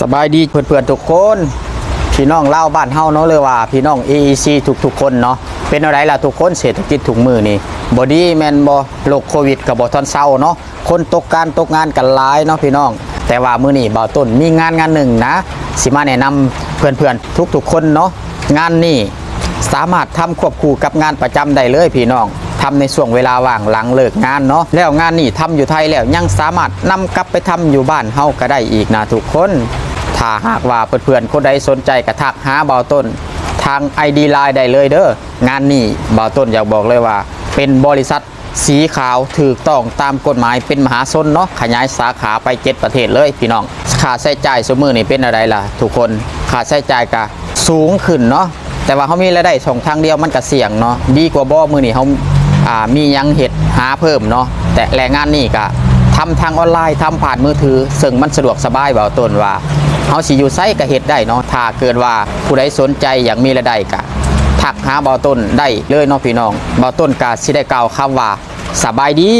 สบายดีเพื่อนๆทุกคน พี่น้องเล่าบ้านเฮาเนาะเลยว่า พี่น้อง AEC ทุกๆคนเนาะเป็นอะไรล่ะทุกคนเศรษฐกิจถุงมือนี่บอดี้แมนบอโรคโควิดกับบอทอนเศร้าเนาะคนตกการตกงานกันหลายเนาะพี่น้อง แต่ว่ามือนี้บ่าวต้นมีงานงานหนึ่งนะ สิมาแนะนำเพื่อนๆทุกๆคนเนาะงานนี้สามารถทำควบคู่กับงานประจำได้เลยพี่น้อง ทำในช่วงเวลาว่างหลังเลิกงานเนาะแล้วงานนี้ทำอยู่ไทยแล้วยังสามารถนำกลับไปทำอยู่บ้านเฮาก็ได้อีกนะทุกคนถ้าหากว่าเพื่อนๆคนใดสนใจกระทักหาเบาต้น ทาง ID Line ได้เลยเด้องานนี้เบาต้นอยากบอกเลยว่า เป็นบริษัทสีขาวถูกต้องตามกฎหมายเป็นมหาชนเนาะขยายสาขาไป7ประเทศเลยพี่น้องค่าใช้จ่ายสมือนี่เป็นอะไรล่ะ ทุกคนค่าใช้จ่ายก็สูงขึ้นเนาะแต่ว่าเขามีรายได้สองทางเดียวมันก็เสี่ยงเนาะดีกว่าบ่มือนี่เขา มียังเห็ดหาเพิ่มเนาะแต่แรงงานนี่ก็ทำทางออนไลน์ทำผ่านมือถือ ซึ่งมันสะดวกสบายเบาต้นว่าเขาสิอยู่ไซก็เห็ดได้เนาะถ้าเกิดว่าผู้ใดสนใจอยากมีรายได้ก็ทักหาเบาต้นได้เลยเนาะพี่น้องเบาต้นก็สิได้กล่าวคำว่าสบายดี